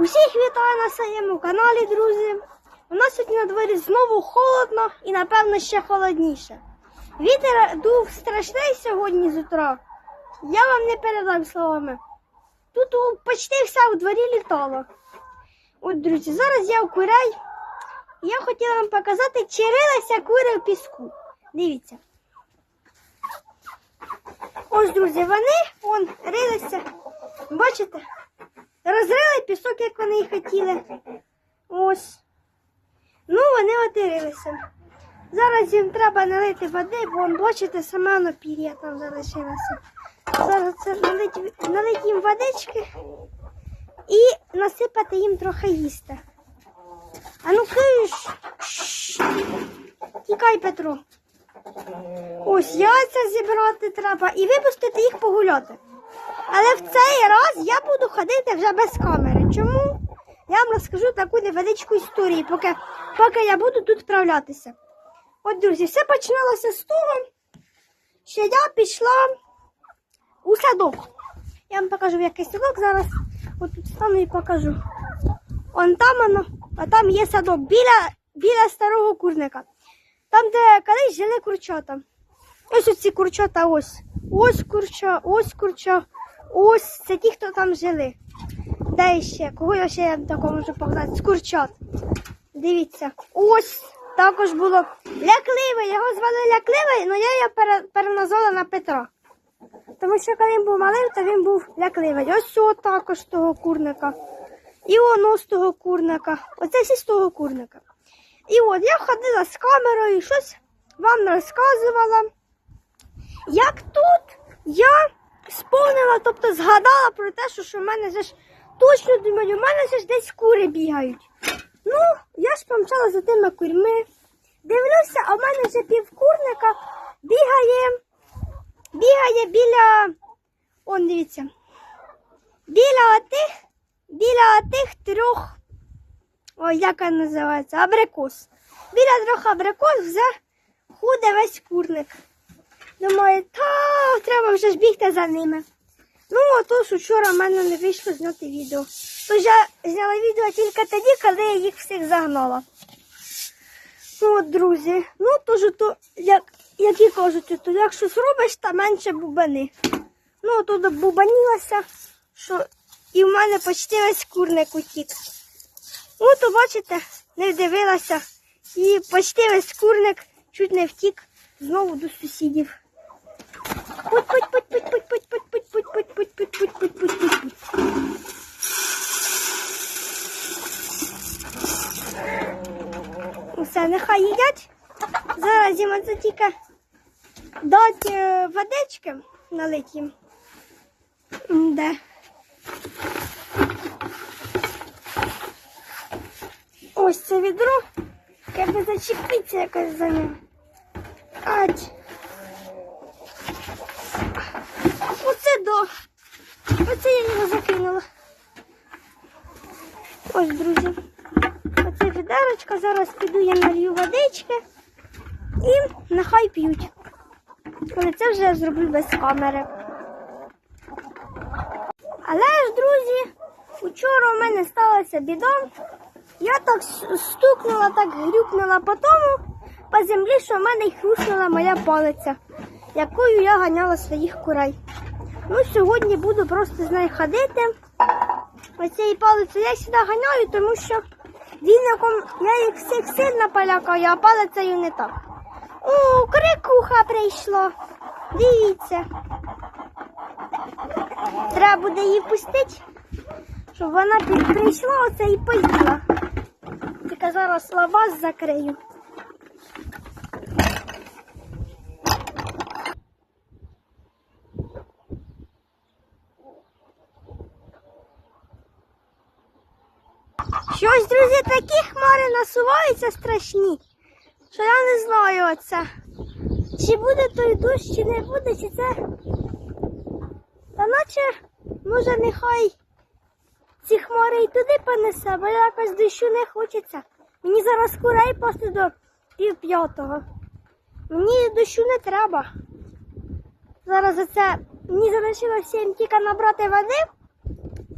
Усіх вітаю на своєму каналі, друзі. У нас сьогодні на дворі знову холодно і, напевно, ще холодніше. Вітер дув страшний сьогодні з утра. Я вам не передам словами. Тут почти вся у дворі літала. От, друзі, зараз я у курей. Я хотіла вам показати, чи рилися кури в піску. Дивіться. Ось, друзі, вони вон рилися. Бачите? Розрили пісок, як вони і хотіли. Ось. Ну, вони отирилися. Зараз їм треба налити води, бо бачите, сама напір'я там залишилася. Зараз це налить, налить їм водички і насипати їм трохи їсти. А ну киш. Тікай, Петро. Ось яйця зібрати треба і випустити їх погуляти. Але в цей раз я буду ходити вже без камери. Чому? Я вам розкажу таку невеличку історію, поки, поки я буду тут вправлятися. От, друзі, все починалося з того, що я пішла у садок. Я вам покажу в який садок зараз. От тут стану і покажу. Он там воно, а там є садок біля, біля старого курника. Там, де колись жили курчата. Ось оці курчата, ось. Ось курча, ось курча, ось це ті, хто там жили. Де ще? Кого я ще такого можу показати? З курчат. Дивіться, ось також було лякливий. Його звали лякливий, але я його переназвала на Петра. Тому що коли він був малим, то він був лякливий. Ось цього також того курника. І воно з того курника. Оце всі з того курника. І от я ходила з камерою щось вам розказувала. Як тут я сповнила, тобто згадала про те, що, що в мене ж точно думаю, у мене ж десь кури бігають. Ну, я ж помчала за тими курьми. Дивлюся, а в мене вже півкурника бігає, бігає біля. Он дивіться. Біля отих, біля отих трьох. Ой, як він називається? Абрикос. Біля трьох абрикос вже ходить весь курник. Думаю, та треба вже ж бігти за ними. Ну, отож вчора в мене не вийшло зняти відео. Тож я зняла відео тільки тоді, коли я їх всіх загнала. Ну от, друзі, ну тож то, як, як і кажуть, то як щось та менше бубани. Ну, тут бубанілася, що і в мене почти весь курник утік. Ну, то бачите, не дивилася. І почти весь курник чуть не втік знову до сусідів. Усе, нехай їдять. Зараз їм оце тільки дати е, водички налить їм. Де? Ось це відро. Треба зачепитися якось за ним. Ать. Оце до. Оце я його закинула. Ось, друзі. Оце відерочка. Зараз піду я налью водички і нехай п'ють. Але це вже я зроблю без камери. Але ж, друзі, вчора у мене сталася біда. Я так стукнула, так грюкнула по тому по землі, що в мене й хрустнула моя палиця, якою я ганяла своїх курей. Ну, сьогодні буду просто з нею ходити. Оцією палицею я сюди ганяю, тому що віником я їх всіх сильно полякаю, а палицею не так. О, крикуха прийшла. Дивіться. Треба буде її пустити, щоб вона прийшла оце і поїла. Тільки зараз лаваз закрию. Щось, друзі, такі хмари насуваються страшні, що я не знаю оце. Чи буде той дощ, чи не буде, чи це. Та наче, може, нехай ці хмари і туди понесе, бо якось дощу не хочеться. Мені зараз курей просто до пів п'ятого. Мені дощу не треба. Зараз оце мені залишилося їм тільки набрати води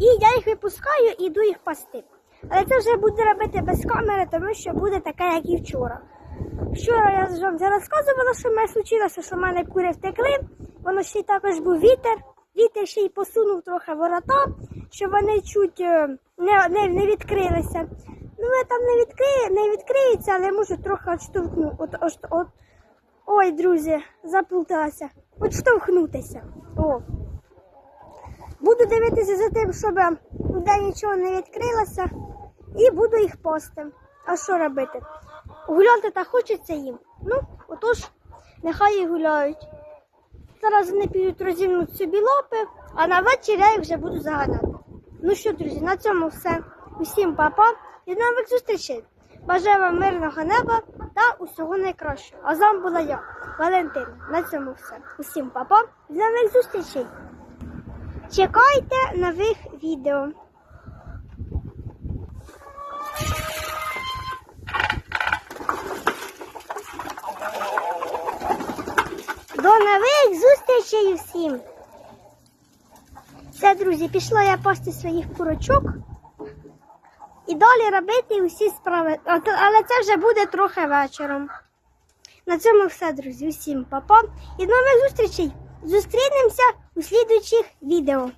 І я їх випускаю і йду їх пасти. Але це вже буду робити без камери, тому що буде таке, як і вчора. Вчора я ж вам вже розказувала, що в мене случилося, що в мене кури втекли. Воно ще й також був вітер. Вітер ще й посунув трохи ворота, щоб вони чуть е, не, не, не відкрилися. Ну, вони там не, відкриє, не відкриються, але можу трохи відштовхнути. От, от, от. Ой, друзі, заплуталася. Відштовхнутися. О. Буду дивитися за тим, щоб ніде нічого не відкрилося, і буду їх пасти. А що робити? Гуляти та хочеться їм. Ну, отож, нехай і гуляють. Зараз вони підуть розімнуть собі лапи, а на вечір я їх вже буду заганяти. Ну що, друзі, на цьому все. Усім па-па і до нових зустрічей. Бажаю вам мирного неба та усього найкращого. А з вами була я, Валентина. На цьому все. Усім па-па і нових зустрічей. Чекайте нових відео. До нових зустрічей всім. Все, друзі, пішла я пасти своїх курочок і далі робити усі справи. Але це вже буде трохи вечором. На цьому все, друзі. Усім па-па. І до нових зустрічей. Зустрінемося у слідуючих відео.